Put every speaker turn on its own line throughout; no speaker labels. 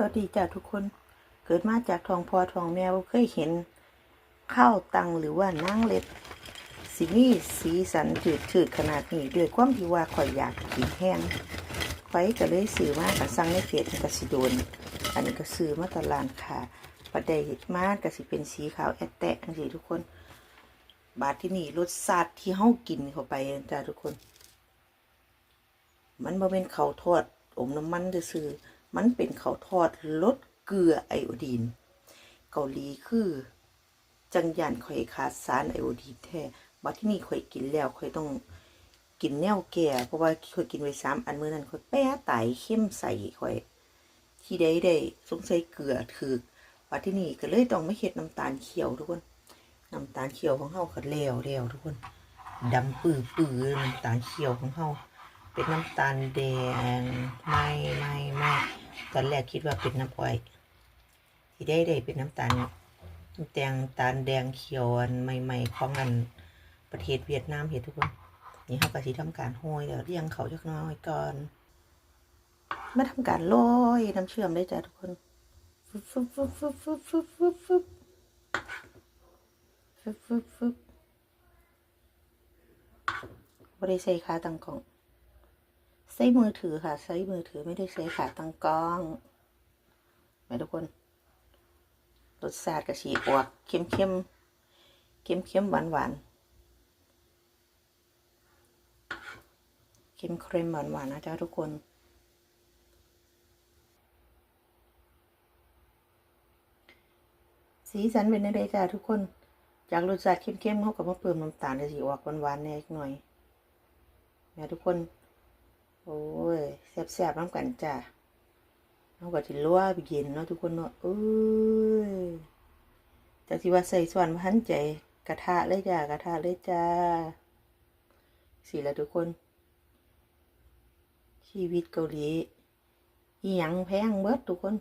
สวัสดีจ้าทุกคน เกิดมาจากทองพอทองแมวเคยเห็นข้าวตังหรือว่านางเล็ดสีมีสีสันจืดชืดขนาดนี้ด้วยความที่ว่าข่อยอยากกินแห้งข่อยก็เลยซื้อมากับสั่งในเพจกสิโดน อันนี้ก็ซื้อมาตลาดค่ะประเดี๋ยวมาก็สิเป็นสีขาวแอดแตะจังซี่ทุกคน บาดที่นี่รสชาติที่เฮากินเข้าไปจ้าทุกคน มันบ่เป็นข้าวทอดอมน้ำมันจะซื่อ มันเป็นข้าวทอดลดเกลือไอโอดีน เกาหลีคือ จังยานข่อยขาดสารไอโอดีนแท้บัดที่นี่ข่อยกินแล้วข่อยต้องกินแนวแก่เพราะว่าข่อยกินไว้สามอันเมื้อนั้นข่อยแป้ไตเข้มใสข่อย ที่ใดได้สงสัยเกลือถือบัดที่นี่ก็เลยต้องไมาเฮ็ดน้ำตาลเขียวทุกคนน้ำตาลเขียวของเฮาก็แล้วแล้วทุกคนดำปื้อปื้อน้ำตาลเขียวของเฮาเป็นน้ำตาลแดงไม่ไม่ไม่ ตอนแรกคิดว่าเป็นน้ำอ้อย ที่ได้ได้เป็นน้ำตาลน้ำแตงตาลแดงเขียวอันใหม่ๆของอันประเทศเวียดนามเห็นทุกคนนี่เขาก็สิทำการห้อยเดี๋ยวเรียงเขาจักน้อยก่อนมาทำการโรยน้ำเชื่อมได้จ้ะทุกคนฟึบฟึบฟึบฟึบฟึบฟึบฟึบฟึบฟึบฟึบฟึบบริใส่ขาตั้งกล้อง ใส่มือถือค่ะใส่มือถือไม่ได้ใส่ขาตั้งกล้องไหมทุกคนรสชาติกระชีอวกเค็มเค็มเค็มเค็มหวานหวานเค็มเค็มหวานหวานนะจ๊ะทุกคนสีสันเป็นอะไรจ้าทุกคน จากรสชาติเข้มๆเขาก็มาเพิ่มน้ำตาลจะสีออกหวานๆแหน่อีกหน่อยนะทุกคน โอ้ยแซ่บๆน้ำกันจ้าเขาก็จะลวกเย็นเนาะทุกคนเนาะเอ้ยจากที่ว่าใส่ส่วนพันใจกระทะเลยจ้ากระทะเลยจ้าสีแล้วทุกคน ชีวิตเกาหลีอีหยังแพงเบิดทุกคน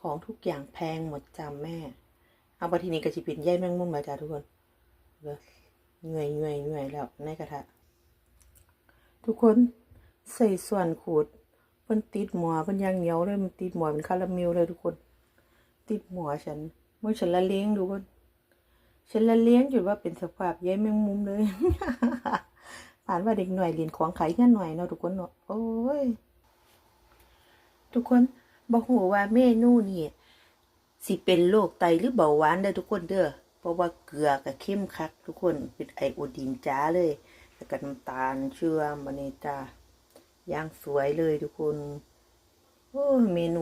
ของทุกอย่างแพงหมดจำแม่ เอาไปทีนี้ก็จะเป็นใยแมงมุมมาจ้าทุกคนเด้อเหนื่อยเหนื่อยเหนื่อยแล้วในกระทะ ทุกคน ใส่ส่วนขูดมันติดหมอมันยังเหนียวเลยมันติดหมอเป็นคาราเมลเลยทุกคน ติดหมอฉันเมื่อฉันละเลี้ยงทุกคนฉันละเลี้ยงจนว่าเป็นสภาพใยแมงมุมเลยผ่านว่าเด็กหน่อยเรียนของขายเงี้ยหน่อยเนาะทุกคนเนาะโอ้ยทุกคนบอกหัวว่าเมนูนี่สิเป็นโรคไตหรือเบาหวานได้ทุกคนเด้อเพราะว่าเกลือกับเข้มคัก ทุกคนเป็นไอโอดีนจ้าเลยแล้วก็น้ำตาลเชื่อมมันนี่จ้า ย่างสวยเลยทุกคน โอ้ เมนู